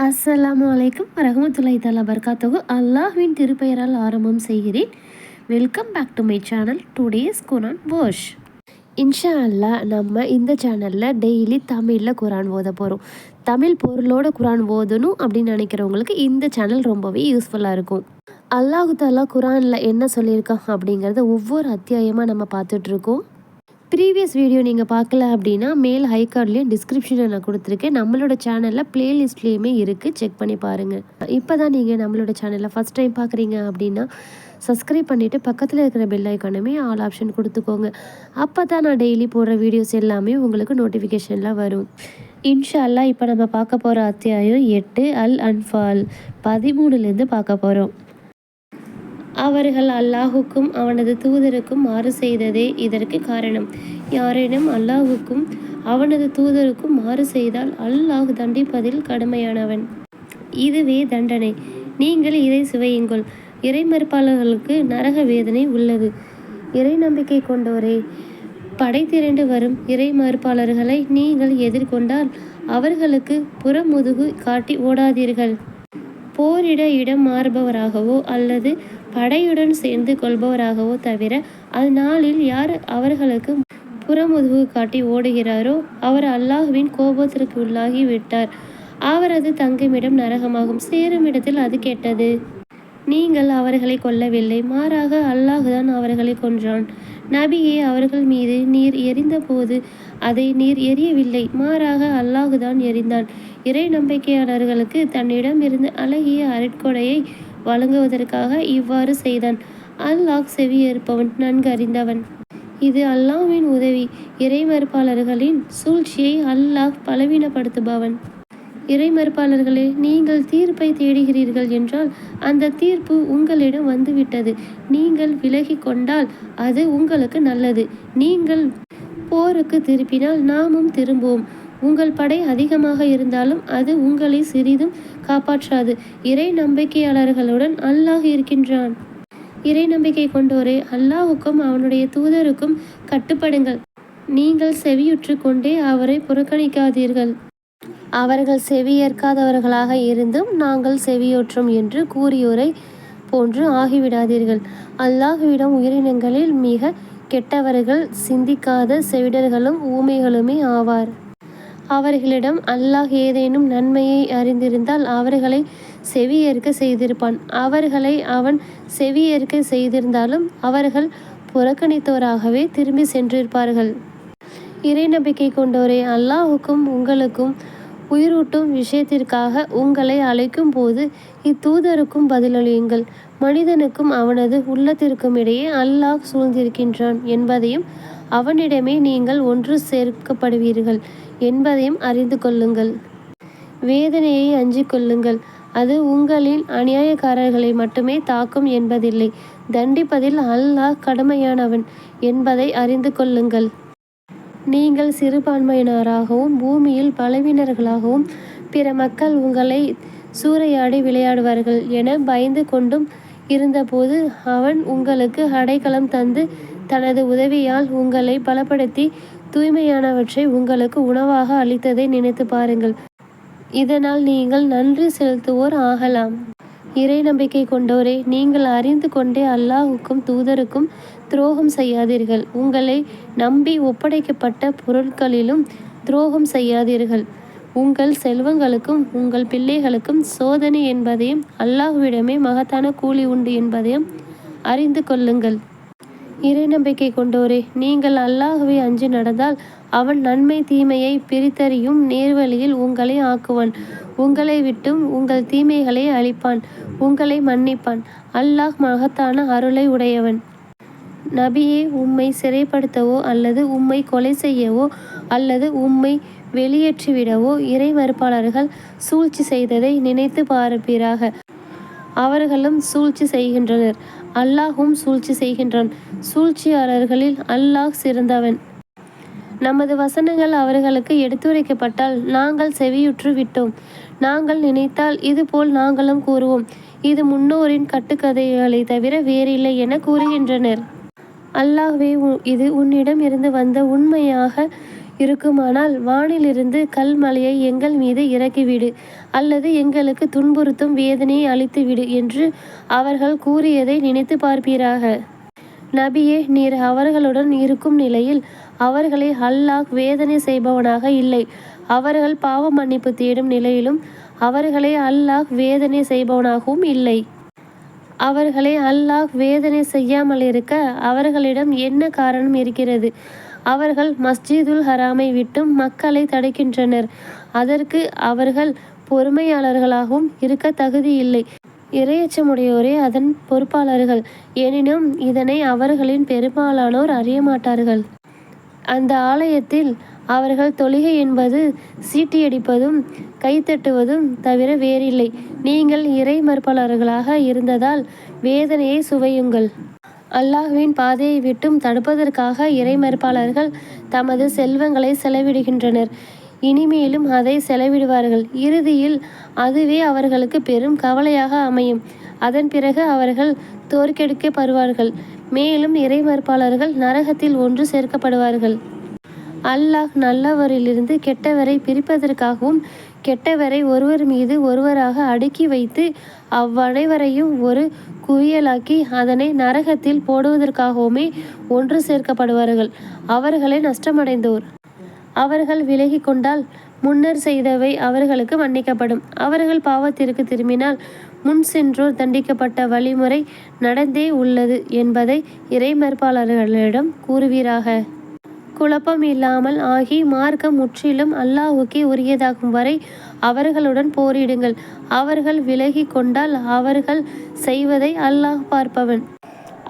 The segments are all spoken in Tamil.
அஸ்ஸலாமு அலைக்கும் வரஹமத்துல்லாஹி தலா பர்காத்தகு அல்லாஹ்வின் திருப்பெயரால் ஆரம்பம் செய்கிறேன். Welcome back to my channel today's Quran wash இன்ஷா அல்லா நம்ம இந்த சேனலில் டெய்லி தமிழில் குரான் ஓத போகிறோம் தமிழ் பொருளோட குரான் ஓதணும் அப்படின்னு நினைக்கிறவங்களுக்கு இந்த சேனல் ரொம்பவே யூஸ்ஃபுல்லாக இருக்கும். அல்லாஹு தாலா குரானில் என்ன சொல்லியிருக்கான் அப்படிங்கிறத ஒவ்வொரு அத்தியாயமாக நம்ம பார்த்துட்ருக்கோம் ப்ரீவியஸ் வீடியோ நீங்கள் பார்க்கல அப்படின்னா மேல் ஹை கார்ட்லேயும் டிஸ்கிரிப்ஷனில் நான் கொடுத்துருக்கேன். நம்மளோட சேனலில் ப்ளேலிஸ்ட்லேயுமே இருக்குது செக் பண்ணி பாருங்கள் இப்போ தான் நீங்கள் நம்மளோட சேனலில் ஃபஸ்ட் டைம் பார்க்குறீங்க அப்படின்னா சப்ஸ்கிரைப் பண்ணிவிட்டு பக்கத்தில் இருக்கிற பெல் ஐக்கானுமே ஆல் ஆப்ஷன் கொடுத்துக்கோங்க. அப்போ தான் நான் டெய்லி போடுற வீடியோஸ் எல்லாமே உங்களுக்கு நோட்டிஃபிகேஷன்லாம் வரும். இன்ஷால்லா இப்போ நம்ம பார்க்க போகிற அத்தியாயம் எட்டு அல் அன்ஃபால் பதிமூணுலேருந்து பார்க்க போகிறோம் அவர்கள் அல்லாஹுக்கும் அவனது தூதருக்கும் மாறு செய்ததே இதற்கு காரணம். யாரேனும் அல்லாஹுக்கும் அவனது தூதருக்கும் மாறு செய்தால் அல்லாஹ் தண்டிப்பதில் கடுமையானவன். இதுவே தண்டனை. நீங்கள் இதை சுவையுங்கள். இறைமறுப்பாளர்களுக்கு நரக வேதனை உள்ளது. இறை நம்பிக்கை கொண்டோரே படை திரண்டு வரும் இறை மறுப்பாளர்களை நீங்கள் எதிர்கொண்டால் அவர்களுக்கு புறமுதுகு காட்டி ஓடாதீர்கள். போரிட இடம் மாறுபவராகவோ அல்லது படையுடன் சேர்ந்து கொள்பவராகவோ தவிர அந்நாளில் யார் அவர்களுக்கு புறமுதுகு காட்டி ஓடுகிறாரோ அவர் அல்லாஹுவின் கோபத்திற்கு உள்ளாகி விட்டார். அவரது தங்குமிடம் நரகமாகும். சேரும் இடத்தில் அது கேட்டது. நீங்கள் அவர்களை கொல்லவில்லை. மாறாக அல்லாஹுதான் அவர்களை கொன்றான். நபியே அவர்கள் மீது நீர் எரிந்தபோது அதை நீர் எரியவில்லை. மாறாக அல்லாஹுதான் எரிந்தான். இறை நம்பிக்கையாளர்களுக்கு தன்னிடம் இருந்து அழகிய அரட்கொடையை வழங்குவதற்காக இவ்வாறு செய்தான். அல்லாஹ் செவியேற்பவன் நன்கு அறிந்தவன் இது அல்லாஹ்வின் உதவி. இறைமறுப்பாளர்களின் சூழ்ச்சியை அல்லாஹ் பலவீனப்படுத்துபவன். இறைமறுப்பாளர்களே நீங்கள் தீர்ப்பை தேடுகிறீர்கள் என்றால் அந்த தீர்ப்பு உங்களிடம் வந்துவிட்டது. நீங்கள் விலகி கொண்டால் அது உங்களுக்கு நல்லது. நீங்கள் போருக்கு திருப்பினால் நாமும் திரும்புவோம். உங்கள் படை அதிகமாக இருந்தாலும் அது உங்களை சிறிதும் காப்பாற்றாது. இறை நம்பிக்கையாளர்களுடன் அல்லாஹ் இருக்கின்றான். இறை நம்பிக்கை கொண்டோரே அல்லாஹுக்கும் அவனுடைய தூதருக்கும் கட்டுப்படுங்கள். நீங்கள் செவியுற்று கொண்டே அவரை புறக்கணிக்காதீர்கள். அவர்கள் செவியேற்காதவர்களாக இருந்தும் நாங்கள் செவியோற்றோம் என்று கூறியோரை போன்று ஆகிவிடாதீர்கள். அல்லாஹுவிடம் உயிரினங்களில் மிக கெட்டவர்கள் சிந்திக்காத செவிடர்களும் ஊமைகளுமே ஆவார். அவர்களிடம் அல்லாஹ் ஏதேனும் நன்மையை அறிந்திருந்தால் அவர்களை செவியேற்க செய்திருப்பான். அவர்களை அவன் செவியேற்க செய்திருந்தாலும் அவர்கள் புறக்கணித்தோராகவே திரும்பி சென்றிருப்பார்கள். இறை நம்பிக்கை கொண்டோரே அல்லாஹுக்கும் உங்களுக்கும் உயிரூட்டும் விஷயத்திற்காக உங்களை அழைக்கும் போது இத்தூதருக்கும் பதிலளியுங்கள். மனிதனுக்கும் அவனது உள்ளத்திற்கும் இடையே அல்லாஹ் சூழ்ந்திருக்கின்றான் என்பதையும் அவனிடமே நீங்கள் ஒன்று சேர்க்கப்படுவீர்கள் என்பதையும் அறிந்து கொள்ளுங்கள். வேதனையை அஞ்சிக் கொள்ளுங்கள். அது உங்களின் அநியாயக்காரர்களை மட்டுமே தாக்கும் என்பதில்லை. தண்டிப்பதில் அல்லாஹ் கடுமையானவன் என்பதை அறிந்து கொள்ளுங்கள். நீங்கள் சிறுபான்மையினராகவும் பூமியில் பலவீனர்களாகவும் பிற மக்கள் உங்களை சூறையாடி விளையாடுவார்கள் என பயந்து கொண்டும் இருந்தபோது அவன் உங்களுக்கு அடைக்கலம் தந்து தனது உதவியால் உங்களை பலப்படுத்தி தூய்மையானவற்றை உங்களுக்கு உணவாக அளித்ததை நினைத்து பாருங்கள். இதனால் நீங்கள் நன்றி செலுத்துவோர் ஆகலாம். இறை நம்பிக்கை கொண்டோரே நீங்கள் அறிந்து கொண்டே அல்லாஹுக்கும் தூதருக்கும் துரோகம் செய்யாதீர்கள். உங்களை நம்பி ஒப்படைக்கப்பட்ட பொருட்களிலும் துரோகம் செய்யாதீர்கள். உங்கள் செல்வங்களுக்கும் உங்கள் பிள்ளைகளுக்கும் சோதனை என்பதையும் அல்லாஹ்விடமே மகத்தான கூலி உண்டு என்பதையும் அறிந்து கொள்ளுங்கள். இறை நம்பிக்கை கொண்டோரே நீங்கள் அல்லாஹுவை அஞ்சு நடந்தால் அவன் நன்மை தீமையை பிரித்தறியும் நேர்வழியில் உங்களை ஆக்குவான். உங்களை விட்டும் உங்கள் தீமைகளை அழிப்பான். உங்களை மன்னிப்பான். அல்லாஹ் மகத்தான அருளை உடையவன். நபியே உம்மை சிறைப்படுத்தவோ அல்லது உம்மை கொலை செய்யவோ அல்லது உம்மை வெளியேற்றிவிடவோ இறை மறுப்பாளர்கள் சூழ்ச்சி செய்ததை நினைத்து பார்ப்பீராக. அவர்களும் சூழ்ச்சி செய்கின்றனர். அல்லாஹும் சூழ்ச்சி செய்கின்றான். சூழ்ச்சியாளர்களில் அல்லாஹ் சிறந்தவன். நமது வசனங்கள் அவர்களுக்கு எடுத்துரைக்கப்பட்டால் நாங்கள் செவியுற்று விட்டோம். நாங்கள் நினைத்தால் இதுபோல் நாங்களும் கூறுவோம். இது முன்னோரின் கட்டுக்கதைகளை தவிர வேறில்லை என கூறுகின்றனர். அல்லாஹ்வே இது உன்னிடம் இருந்து வந்த உண்மையாக இருக்குமானால் வானிலிருந்து கல்மலையை எங்கள் மீது இறக்கிவிடு அல்லது எங்களுக்கு துன்புறுத்தும் வேதனையை அளித்துவிடு என்று அவர்கள் கூறியதை நினைத்து பார்ப்பீராக. நபியே நீர் அவர்களுடன் இருக்கும் நிலையில் அவர்களை அல்லாஹ் வேதனை செய்பவனாக இல்லை. அவர்கள் பாவ மன்னிப்பு தேடும் நிலையிலும் அவர்களை அல்லாஹ் வேதனை செய்பவனாகவும் இல்லை. அவர்களை அல்லாஹ் வேதனை செய்யாமல் இருக்க அவர்களிடம் என்ன காரணம் இருக்கிறது? அவர்கள் மஸ்ஜிதுல் ஹராமை விட்டும் மக்களை தடுக்கின்றனர். அதற்கு அவர்கள் பொறுமையாளர்களாகவும் இருக்க தகுதி இல்லை இரையச்சமுடையோரே அதன் பொறுப்பாளர்கள். எனினும் இதனை அவர்களின் பெரும்பாலானோர் அறிய மாட்டார்கள் அந்த ஆலயத்தில் அவர்கள் தொழுகை என்பது சீட்டியடிப்பதும் கைத்தட்டுவதும் தவிர வேறில்லை. நீங்கள் இறை மறுப்பாளர்களாக இருந்ததால் வேதனையை சுவையுங்கள். அல்லாஹ்வின் பாதையை விட்டும் தடுப்பதற்காக இறை மறுப்பாளர்கள் தமது செல்வங்களை செலவிடுகின்றனர். இனிமேலும் அதை செலவிடுவார்கள். இறுதியில் அதுவே அவர்களுக்கு பெரும் கவலையாக அமையும். அதன் பிறகு அவர்கள் தோற்கெடுக்கப்படுவார்கள். மேலும் இறை மறுப்பாளர்கள் நரகத்தில் ஒன்று சேர்க்கப்படுவார்கள். அல்லாஹ் நல்லவரிலிருந்து கெட்டவரை பிரிப்பதற்காகவும் கெட்டவரை ஒருவர் மீது ஒருவராக அடுக்கி வைத்து அவ்வனைவரையும் ஒரு குவியலாக்கி அதனை நரகத்தில் போடுவதற்காகவுமே ஒன்று சேர்க்கப்படுவார்கள். அவர்களே நஷ்டமடைந்தோர். அவர்கள் விலகி கொண்டால் முன்னர் செய்தவை அவர்களுக்கு மன்னிக்கப்படும். அவர்கள் பாவத்திற்கு திரும்பினால் முன் சென்றோர் தண்டிக்கப்பட்ட வழிமுறை நடந்தே உள்ளது என்பதை இறைமறுப்பாளர்களிடம் கூறுவீராக. குழப்பம் இல்லாமல் ஆகி மார்க்கம் முற்றிலும் அல்லாஹுக்கே உரியதாகும் வரை அவர்களுடன் போரிடுங்கள். அவர்கள் விலகி கொண்டால் அவர்கள் செய்வதை அல்லாஹ் பார்ப்பவன்.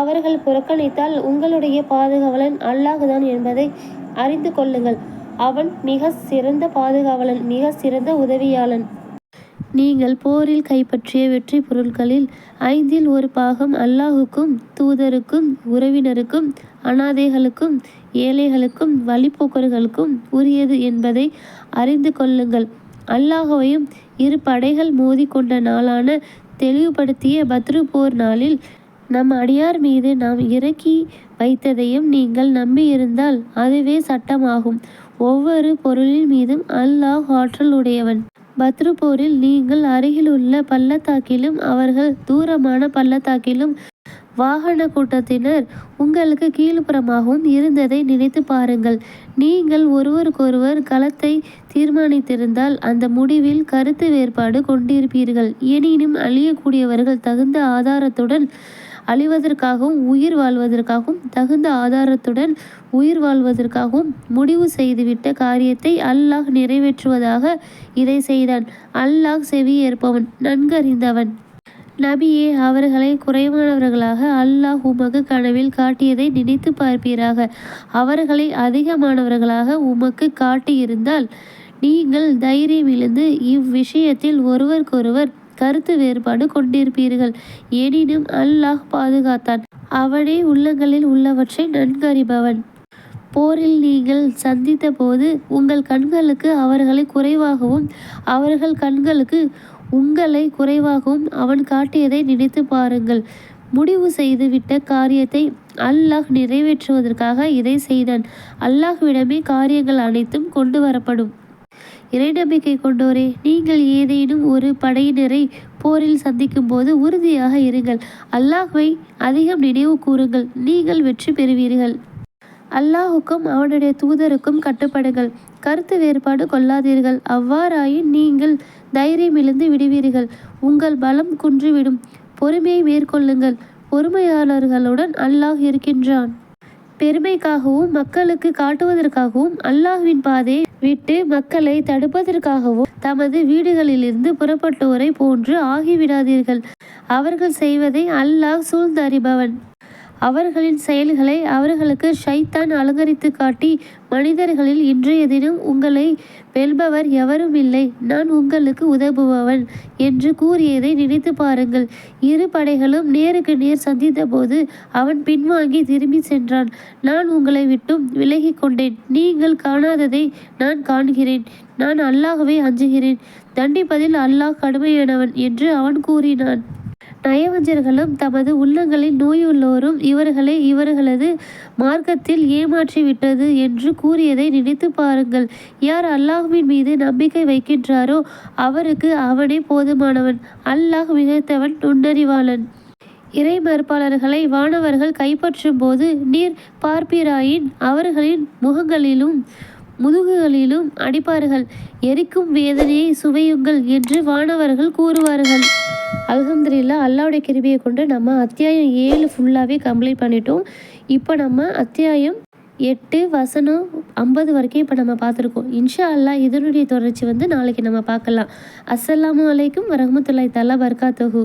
அவர்கள் புறக்கணித்தால் உங்களுடைய பாதுகாவலன் அல்லாஹுதான் என்பதை அறிந்து கொள்ளுங்கள். அவன் மிக சிறந்த பாதுகாவலன் மிக சிறந்த உதவியாளன். நீங்கள் போரில் கைப்பற்றிய வெற்றி பொருட்களில் ஐந்தில் ஒரு பாகம் அல்லாஹுக்கும் தூதருக்கும் உறவினருக்கும் அனாதைகளுக்கும் ஏழைகளுக்கும் வழிப்போக்கர்களுக்கும் உரியது என்பதை அறிந்து கொள்ளுங்கள். அல்லாஹுவையும் இரு படைகள் மோதி கொண்ட நாளான தெளிவுபடுத்திய பத்ரு போர் நாளில் நம் அடியார் மீது நாம் இறக்கி வைத்ததையும் நீங்கள் நம்பியிருந்தால் அதுவே சட்டமாகும். ஒவ்வொரு பொருளின் மீதும் அல்லாஹ் ஆற்றல் உடையவன். பத்ருபோரில் நீங்கள் அருகிலுள்ள பள்ளத்தாக்கிலும் அவர்கள் தூரமான பள்ளத்தாக்கிலும் வாகன கூட்டத்தினர் உங்களுக்கு கீழ்ப்புறமாகவும் இருந்ததை நினைத்து பாருங்கள். நீங்கள் ஒருவருக்கொருவர் களத்தை தீர்மானித்திருந்தால் அந்த முடிவில் கருத்து வேறுபாடு கொண்டிருப்பீர்கள். எனினும் அழியக்கூடியவர்கள் தகுந்த ஆதாரத்துடன் அழிவதற்காகவும் உயிர் வாழ்வதற்காகவும் தகுந்த ஆதாரத்துடன் உயிர் வாழ்வதற்காகவும் முடிவு செய்துவிட்ட காரியத்தை அல்லாஹ் நிறைவேற்றுவதாக இதை செய்தான். அல்லாஹ் செவியேற்பவன் நன்கறிந்தவன். நபியே அவர்களை குறைவானவர்களாக அல்லாஹ் உமக்கு கனவில் காட்டியதை நினைத்து பார்ப்பீராக. அவர்களை அதிகமானவர்களாக உமக்கு காட்டியிருந்தால் நீங்கள் தைரியம் இழந்து இவ்விஷயத்தில் ஒருவருக்கொருவர் கருத்து வேறுபாடு கொண்டிருப்பீர்கள். எனினும் அல்லாஹ் பாதுகாத்தான். அவனே உள்ளங்களில் உள்ளவற்றை நன்கறிபவன். போரில் நீங்கள் சந்தித்த போது உங்கள் கண்களுக்கு அவர்களை குறைவாகவும் அவர்கள் கண்களுக்கு உங்களை குறைவாகவும் அவன் காட்டியதை நினைத்து பாருங்கள். முடிவு செய்துவிட்ட காரியத்தை அல்லாஹ் நிறைவேற்றுவதற்காக இதை செய்தான். அல்லாஹ்விடமே காரியங்கள் அனைத்தும் கொண்டு வரப்படும். இறைநம்பிக்கை கொண்டோரே நீங்கள் ஏதேனும் ஒரு படையினரை போரில் சந்திக்கும் போது உறுதியாக இருங்கள். அல்லாஹ்வை அதிகம் நினைவு கூறுங்கள் நீங்கள் வெற்றி பெறுவீர்கள். அல்லாஹுக்கும் அவனுடைய தூதருக்கும் கட்டுப்படுங்கள் கருத்து வேறுபாடு கொள்ளாதீர்கள். அவ்வாறாயின் நீங்கள் தைரியம் இழந்து விடுவீர்கள் உங்கள் பலம் குன்றிவிடும். பொறுமையை மேற்கொள்ளுங்கள் பொறுமையாளர்களுடன் அல்லாஹ் இருக்கின்றான். பெருமைக்காகவும் மக்களுக்கு காட்டுவதற்காகவும் அல்லாஹ்வின் பாதை விட்டு மக்களை தடுப்பதற்காகவும் தமது வீடுகளிலிருந்து புறப்பட்டோரை போன்று ஆகிவிடாதீர்கள். அவர்கள் செய்வதை அல்லாஹ் சூழ்ந்தறிபவன். அவர்களின் செயல்களை அவர்களுக்கு ஷைத்தான் அலங்கரித்து காட்டி மனிதர்களில் இன்றைய தினம் உங்களை வெல்பவர் எவரும் இல்லை. நான் உங்களுக்கு உதவுபவன் என்று கூறியதை நினைத்து பாருங்கள். இரு படைகளும் நேருக்கு நேர் சந்தித்தபோது அவன் பின்வாங்கி திரும்பி சென்றான். நான் உங்களை விட்டும் விலகி கொண்டேன். நீங்கள் காணாததை நான் காண்கிறேன். நான் அல்லாகவே அஞ்சுகிறேன். தண்டிப்பதில் அல்லாஹ் கடுமையானவன் என்று அவன் கூறினான். நயவஞ்சர்களும் தமது உள்ளங்களில் நோயுள்ளோரும் இவர்களை இவர்களது மார்க்கத்தில் ஏமாற்றிவிட்டது என்று கூறியதை நினைத்து பாருங்கள். யார் அல்லாஹ்வின் மீது நம்பிக்கை வைக்கின்றாரோ அவருக்கு அவனே போதுமானவன். அல்லாஹ் மிகைத்தவன் நுண்ணறிவாளன். இறை மறுப்பாளர்களை வானவர்கள் கைப்பற்றும் போது நீர் பார்ப்பிராயின் அவர்களின் முகங்களிலும் முதுகுகளிலும் அடிப்பார்கள். எரிக்கும் வேதனையை சுவையுங்கள் என்று வானவர்கள் கூறுவார்கள். அல்ஹம்துலில்லா அல்லாவுடைய கிருபியை கொண்டு நம்ம அத்தியாயம் ஏழு ஃபுல்லாகவே கம்ப்ளீட் பண்ணிட்டோம். இப்போ நம்ம அத்தியாயம் எட்டு வசனம் ஐம்பது வரைக்கும் இப்போ நம்ம பார்த்துருக்கோம். இன்ஷா அல்லாஹ் இதனுடைய தொடர்ச்சி வந்து நாளைக்கு நம்ம பார்க்கலாம். அஸ்ஸலாமு அலைக்கும் வரமத்துல்லாய் தலா பர்காத்துஹு